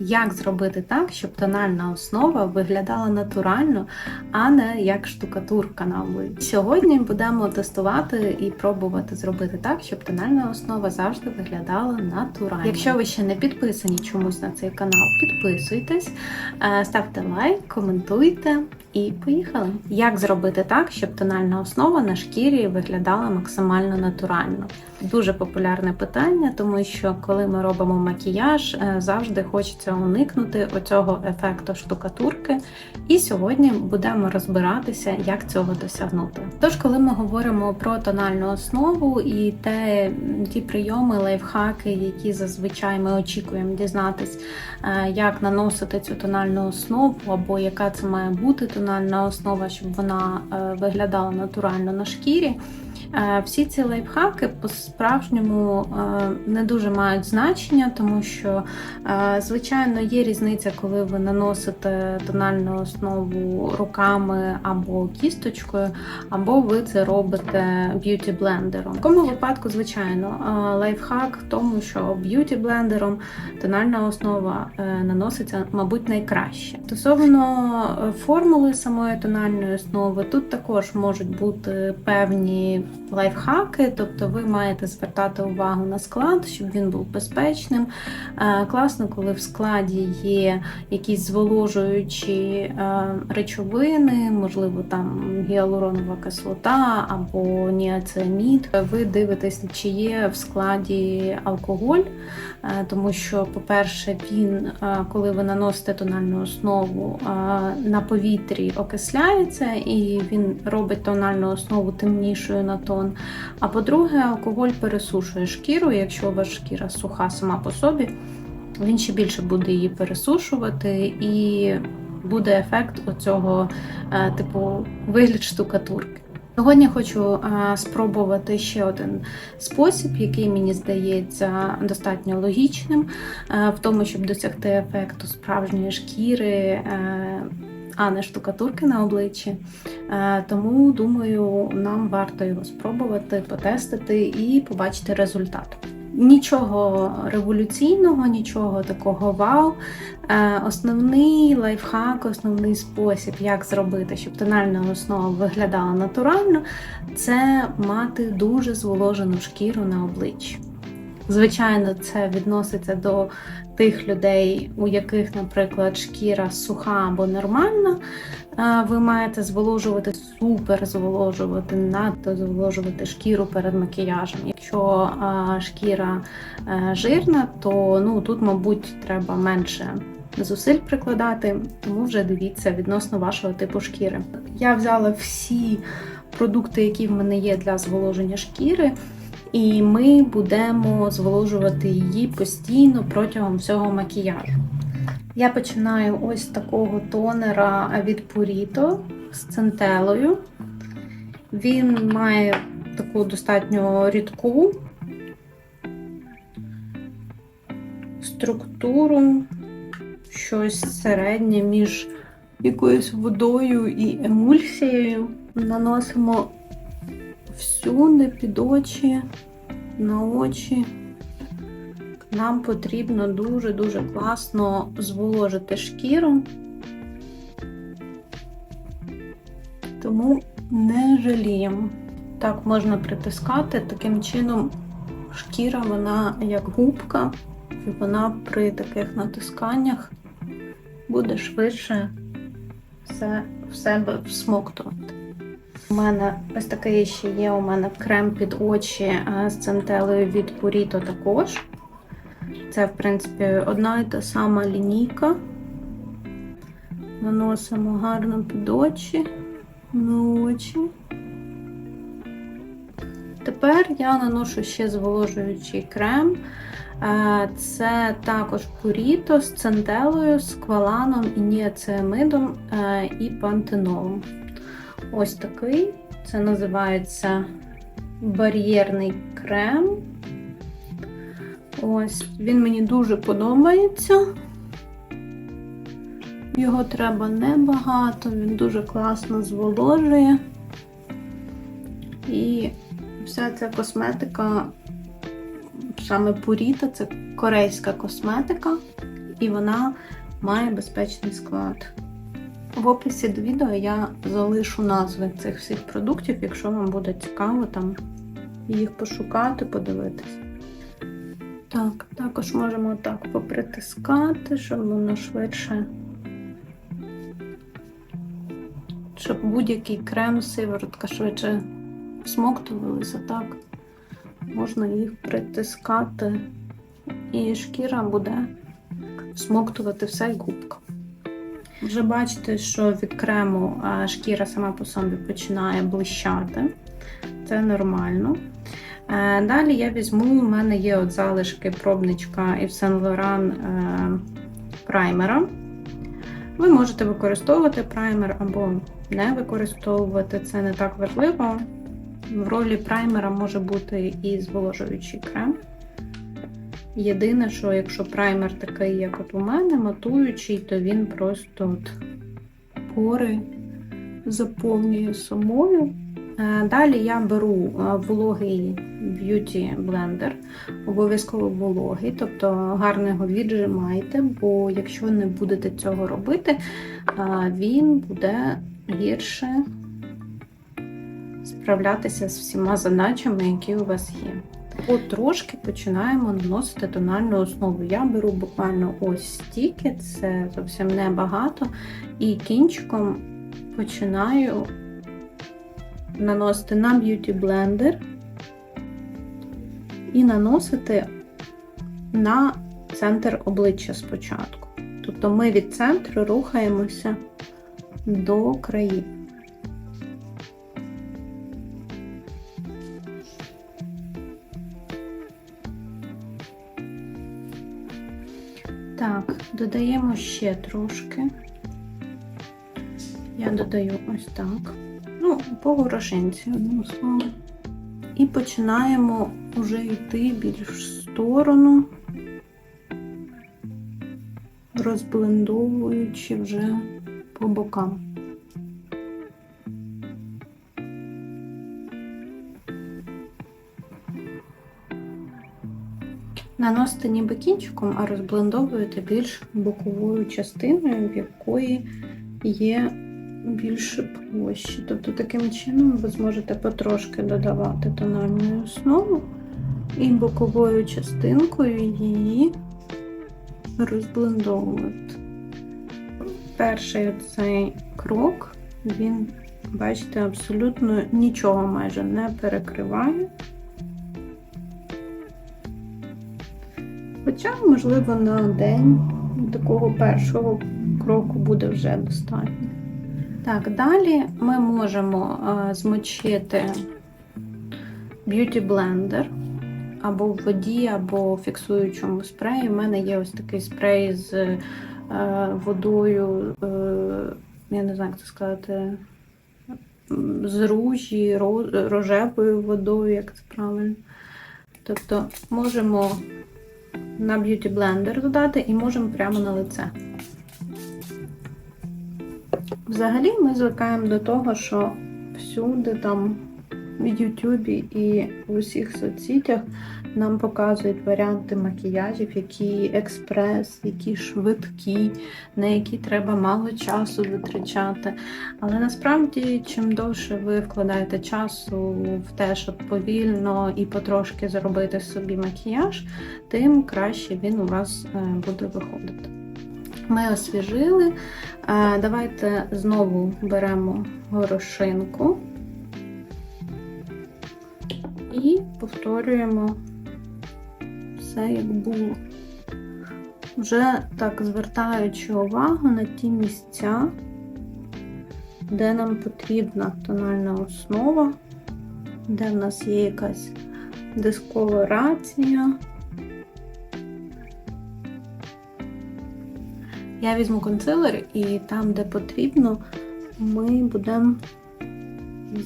Як зробити так, щоб тональна основа виглядала натурально, а не як штукатурка на обличчі? Сьогодні будемо тестувати і пробувати зробити так, щоб тональна основа завжди виглядала натурально. Якщо ви ще не підписані чомусь на цей канал, підписуйтесь, е, ставте лайк, коментуйте і поїхали. Як зробити так, щоб тональна основа на шкірі виглядала максимально натурально? Дуже популярне питання, тому що коли ми робимо макіяж, е, завжди хочеться уникнути оцього ефекту штукатурки. І сьогодні будемо розбиратися, як цього досягнути. Тож, коли ми говоримо про тональну основу і те, ті прийоми, лайфхаки, які зазвичай ми очікуємо дізнатись, е, як наносити цю тональну основу, або яка це має бути тональна основа, щоб вона е, виглядала натурально на шкірі. Е, Всі ці лайфхаки по-справжньому е, не дуже мають значення, тому що, е, звичайно, є різниця, коли ви наносите тональну основу руками або кісточкою, або ви це робите б'юті-блендером. В такому випадку, звичайно, лайфхак в тому, що б'юті-блендером тональна основа наноситься, мабуть, найкраще. Стосовно формули самої тональної основи, тут також можуть бути певні лайфхаки, тобто ви маєте звертати увагу на склад, щоб він був безпечним. Е, Класно, коли в складі є якісь зволожуючі е, речовини, можливо, там гіалуронова кислота або ніацеамід. Ви дивитесь, чи є в складі алкоголь, тому що, по-перше, він, е, коли ви наносите тональну основу, е, на повітрі окисляється і він робить тональну основу темнішою на тон. А по-друге, алкоголь пересушує шкіру. Якщо ваша шкіра суха сама по собі, він ще більше буде її пересушувати і буде ефект оцього е, типу вигляд штукатурки. Сьогодні хочу е, спробувати ще один спосіб, який мені здається достатньо логічним е, в тому, щоб досягти ефекту справжньої шкіри, е, а не штукатурки на обличчі. Тому думаю, нам варто його спробувати, потестити і побачити результат. Нічого революційного, нічого такого вау. Е, Основний лайфхак, основний спосіб, як зробити, щоб тональна основа виглядала натурально, це мати дуже зволожену шкіру на обличчі. Звичайно, це відноситься до тих людей, у яких, наприклад, шкіра суха або нормальна. Ви маєте зволожувати, супер зволожувати, надто зволожувати шкіру перед макіяжем. Якщо шкіра е, жирна, то ну тут, мабуть, треба менше зусиль прикладати, тому вже дивіться відносно вашого типу шкіри. Я взяла всі продукти, які в мене є для зволоження шкіри. І ми будемо зволожувати її постійно протягом всього макіяжу. Я починаю ось з такого тонера від Purito з центелою. Він має таку достатньо рідку структуру, щось середнє між якоюсь водою і емульсією. Наносимо всюди під очі, на очі. Нам потрібно дуже-дуже класно зволожити шкіру, тому не жаліємо. Так можна притискати, таким чином шкіра, вона як губка, і вона при таких натисканнях буде швидше все в себе всмоктувати. У мене ось такий ще є у мене крем під очі е, з центелею від Purito також. Це, в принципі, одна і та сама лінійка. Наносимо гарно під очі, на очі. Тепер я наношу ще зволожуючий крем. Е, Це також Purito з центелею, з кваланом і ніацеамидом е, і пантенолом. Ось такий. Це називається бар'єрний крем. Ось, він мені дуже подобається. Його треба небагато, він дуже класно зволожує. І вся ця косметика, саме Purito, це корейська косметика. і вона має безпечний склад. В описі до відео я залишу назви цих всіх продуктів, якщо вам буде цікаво там їх пошукати, подивитись. Так, також можемо так попритискати, щоб воно швидше, щоб будь-який крем, сиворотка швидше всмоктувалися, так. Можна їх притискати, і шкіра буде всмоктувати все губка. Вже бачите, що від крему шкіра сама по собі починає блищати. Це нормально. Е, Далі я візьму, у мене є от залишки пробничка Yves Saint е, праймера. Ви можете використовувати праймер або не використовувати, це не так важливо. В ролі праймера може бути і зволожуючий крем. Єдине, що якщо праймер такий, як от у мене, матуючий, то він просто от пори заповнює собою. Е, Далі я беру вологий б'юті блендер, обов'язково вологий, тобто гарно його віджимайте, бо якщо не будете цього робити, він буде гірше справлятися з всіма задачами, які у вас є. Потрошки починаємо наносити тональну основу. Я беру буквально ось стільки, це зовсім небагато, і кінчиком починаю наносити на б'юті блендер і наносити на центр обличчя спочатку. Тобто ми від центру рухаємося до країв. Так, додаємо ще трошки. Я додаю ось так. Ну, по горошинці, одним словом. І починаємо вже йти більш в сторону, розблендовуючи вже по бокам. Наносите ніби кінчиком, а розблендовуєте більш боковою частиною, в якої є більше площі. Тобто таким чином ви зможете потрошки додавати тональну основу і боковою частинкою її розблендовувати. Перший цей крок, він, бачите, абсолютно нічого майже не перекриває. Хоча, можливо, на день такого першого кроку буде вже достатньо. Так, далі ми можемо а, змочити б'юті блендер або в воді, або в фіксуючому спреї. У мене є ось такий спрей з е, водою, е, я не знаю, як це сказати, з ружі, ро- рожевою водою, як це правильно. Тобто можемо на б'юті блендер додати і можемо прямо на лице. Взагалі ми звикаємо до того, що всюди там в Ютубі і в усіх соцсетях нам показують варіанти макіяжів, які експрес, які швидкі, на які треба мало часу витрачати. Але насправді, чим довше ви вкладаєте часу в те, щоб повільно і потрошки зробити собі макіяж, тим краще він у вас е, буде виходити. Ми освіжили. Давайте знову беремо горошинку і повторюємо все, як було. Вже так звертаючи увагу на ті місця, де нам потрібна тональна основа, де в нас є якась дисколорація. Я візьму консилер і там, де потрібно, ми будемо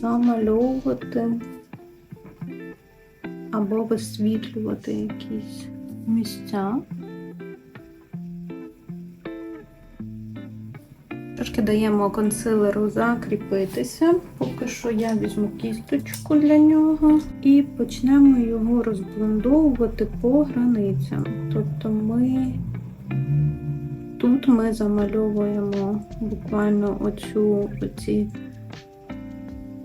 замальовувати або висвітлювати якісь місця. Трошки даємо консилеру закріпитися. Поки що я візьму кісточку для нього і почнемо його розблендовувати по границям. Тобто ми Ми замальовуємо буквально оцю оці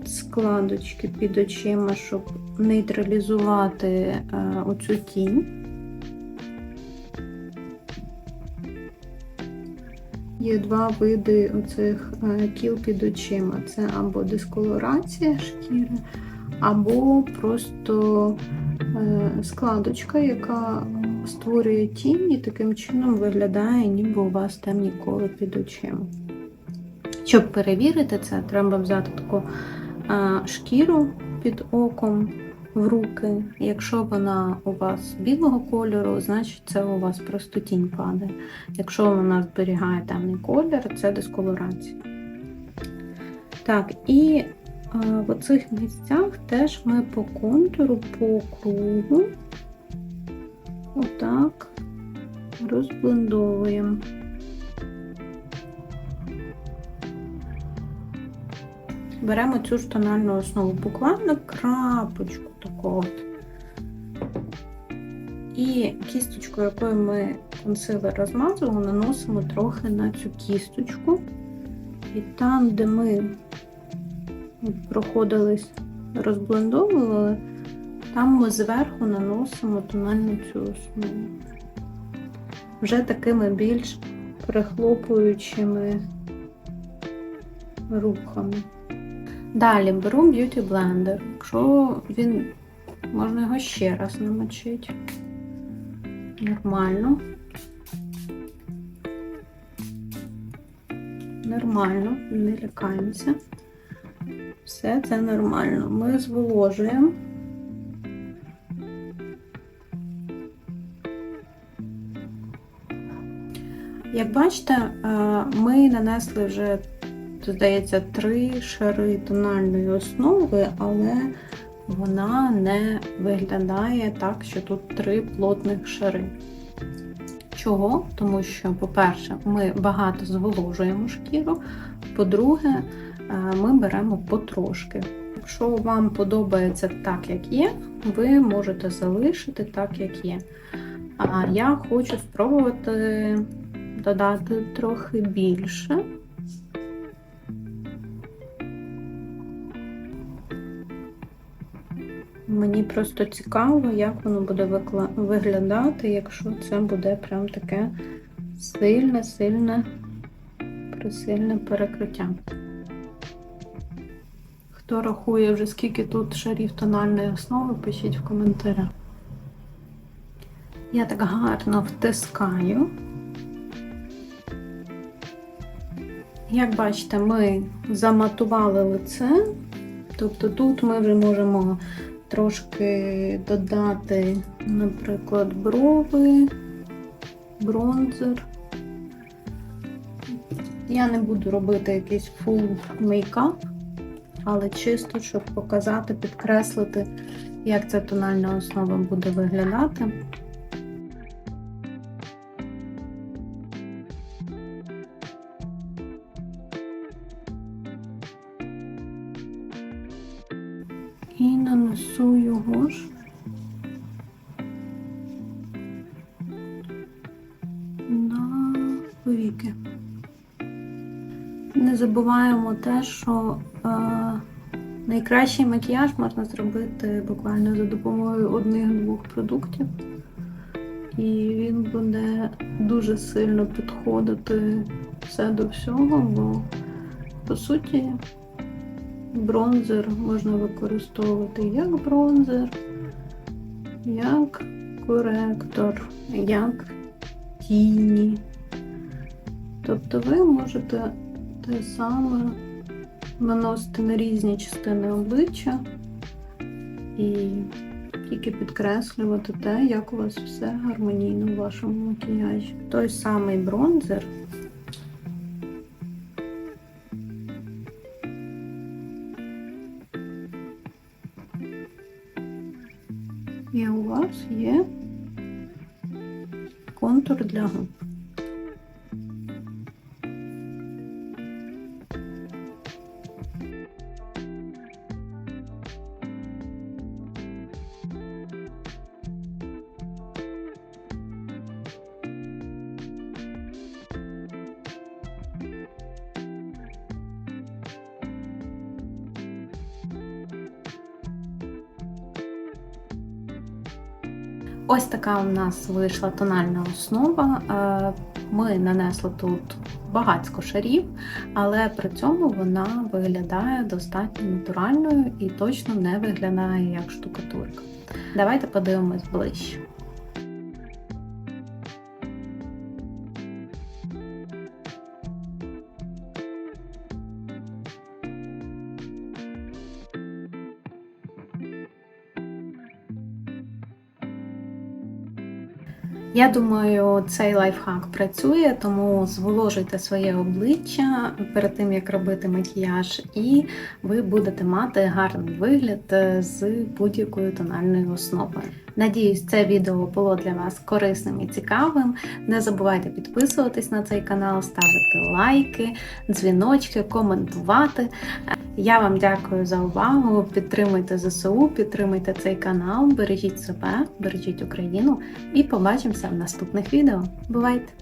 складочки під очима, щоб нейтралізувати е, оцю тінь. Є два види оцих е, кіл під очима. Це або дисколорація шкіри, або просто е, складочка, яка створює тінь і таким чином виглядає, ніби у вас темні коли під очима. Щоб перевірити це, треба взяти таку шкіру під оком в руки. Якщо вона у вас білого кольору, значить це у вас просто тінь падає. Якщо вона зберігає темний колір, це дисколорація. Так, і в оцих місцях теж ми по контуру, по кругу, отак розблендовуємо. Беремо цю ж тональну основу, буквально крапочку таку от. І кісточку, якою ми консилер розмазували, наносимо трохи на цю кісточку. І там, де ми проходились, розблендовували, там ми зверху наносимо тональну цю основу. Вже такими більш прихлопуючими рухами. Далі беру Beauty Blender. Якщо він, можна його ще раз намочити. Нормально. Нормально, не лякаємося. Все це нормально. Ми зволожуємо. Як бачите, ми нанесли вже здається, три шари тональної основи, але вона не виглядає так, що тут три плотних шари. Чого? Тому що, по-перше, ми багато зволожуємо шкіру, по-друге, е, ми беремо потрошки. Якщо вам подобається так, як є, ви можете залишити так, як є. А я хочу спробувати додати трохи більше. Мені просто цікаво, як воно буде виглядати, якщо це буде прям таке сильне, сильне, присильне перекриття. Хто рахує вже скільки тут шарів тональної основи, пишіть в коментарях. Я так гарно втискаю. Як бачите, ми заматували лице, тобто тут ми вже можемо трошки додати, наприклад, брови, бронзер. Я не буду робити якийсь фул мейкап, але чисто, щоб показати, підкреслити, як ця тональна основа буде виглядати. Не забуваємо те, що е, найкращий макіяж можна зробити буквально за допомогою одних-двох продуктів. І він буде дуже сильно підходити все до всього, бо, по суті, бронзер можна використовувати як бронзер, як коректор, як тіні. Тобто ви можете те саме наносити на різні частини обличчя і тільки підкреслювати те, як у вас все гармонійно в вашому макіяжі. Той самий бронзер Ось така у нас вийшла тональна основа. Е, Ми нанесли тут багатько шарів, але при цьому вона виглядає достатньо натуральною і точно не виглядає як штукатурка. Давайте подивимось ближче. Я думаю, цей лайфхак працює, тому зволожуйте своє обличчя перед тим, як робити макіяж, і ви будете мати гарний вигляд е, з будь-якою тональною основою. Надіюсь, це відео було для вас корисним і цікавим. Не забувайте підписуватись на цей канал, ставити лайки, дзвіночки, коментувати. Я вам дякую за увагу. Підтримуйте ЗСУ, підтримуйте цей канал, бережіть себе, бережіть Україну і побачимося в наступних відео. Бувайте!